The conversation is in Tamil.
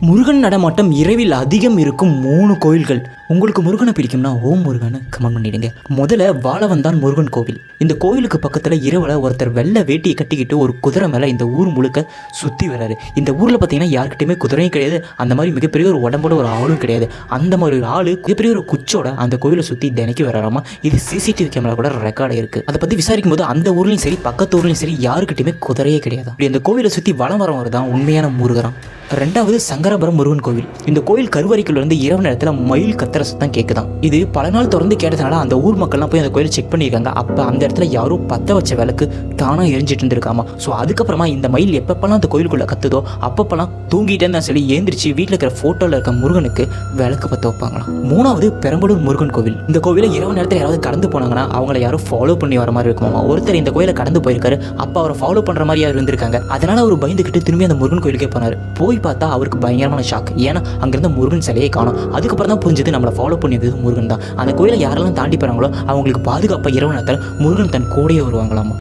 முருகன் நடமாட்டம் இரவில் அதிகம் இருக்கும் மூணு கோயில்கள். உங்களுக்கு முருகனை பிடிக்கும்னா ஓம் முருகன் கமெண்ட் பண்ணிடுங்க. முதல்ல வாழவந்தான் முருகன் கோவில். இந்த கோயிலுக்கு பக்கத்தில் இரவில் ஒருத்தர் வெள்ளை வேட்டியை கட்டிக்கிட்டு ஒரு குதிரை மேலே இந்த ஊர் முழுக்க சுற்றி வராரு. இந்த ஊரில் பார்த்தீங்கன்னா யார்கிட்டையுமே குதிரையும் கிடையாது. அந்த மாதிரி மிகப்பெரிய ஒரு உடம்போட ஒரு ஆளும் கிடையாது. அந்த மாதிரி ஒரு ஆள் மிகப்பெரிய ஒரு குச்சோட அந்த கோயிலை சுற்றி தினைக்கு வராராமா? இது சிசிடிவி கேமரா கூட ரெக்கார்டு இருக்கு. அதை பற்றி விசாரிக்கும் போது அந்த ஊர்லையும் சரி பக்கத்து ஊர்லையும் சரி யாருக்கிட்டையுமே குதிரையே கிடையாது. இப்படி அந்த கோவிலை சுற்றி வளம் வரவர் தான் உண்மையான முருகரம். ரெண்டாவது சங்கரபுரம் முருகன் கோவில். இந்த கோயில் கருவறைக்குள்ள இருந்து இரவு நேரத்தில் மயில் கத்துற சத்தம் கேட்குதான் இது பல நாள் தொடர்ந்து கேட்டதுனால அந்த ஊர் மக்கள்லாம் போய் அந்த கோயிலை செக் பண்ணியிருக்காங்க. அப்போ அந்த இடத்துல யாரோ பற்ற வச்ச விளக்கு தானாக எரிஞ்சிட்டு இருந்திருக்காமா. ஸோ அதுக்கப்புறமா இந்த மயில் எப்பப்பெல்லாம் அந்த கோயிலுக்குள்ள கத்துதோ அப்பப்பெல்லாம் தூங்கிட்டே தான் சொல்லி ஏந்திரிச்சு வீட்டில் இருக்கிற ஃபோட்டோவில் இருக்க முருகனுக்கு விளக்கு பற்ற வைப்பாங்களாம். மூணாவது பெரம்பலூர் முருகன் கோவில். இந்த கோவிலை இரவு நேரத்தில் யாராவது கடந்து போனாங்கன்னா அவங்கள யாரும் ஃபாலோ பண்ணி வர மாதிரி இருக்குமாமா. ஒருத்தர் இந்த கோயிலை கடந்து போயிருக்காரு அப்போ அவரை ஃபாலோ பண்ணுற மாதிரி யாரும் இருந்திருக்காங்க. அதனால அவர் பயந்துக்கிட்டு திரும்பி அந்த முருகன் கோயிலுக்கே போனார். போய் பார்த்தா அவருக்கு பயங்கரமான ஷாக் ஏன்னா அங்கிருந்த முருகன் சிலையை காணும். அதுக்கப்புறம் தான் புரிஞ்சது நம்மளை ஃபாலோ பண்ணியது முருகன் தான். அந்த கோயிலை யாரெல்லாம் தாண்டி போகிறாங்களோ அவங்களுக்கு பாதுகாப்பாக இரவு நேரத்தில் முருகன் தன் கூடயே வருவாங்களாமா.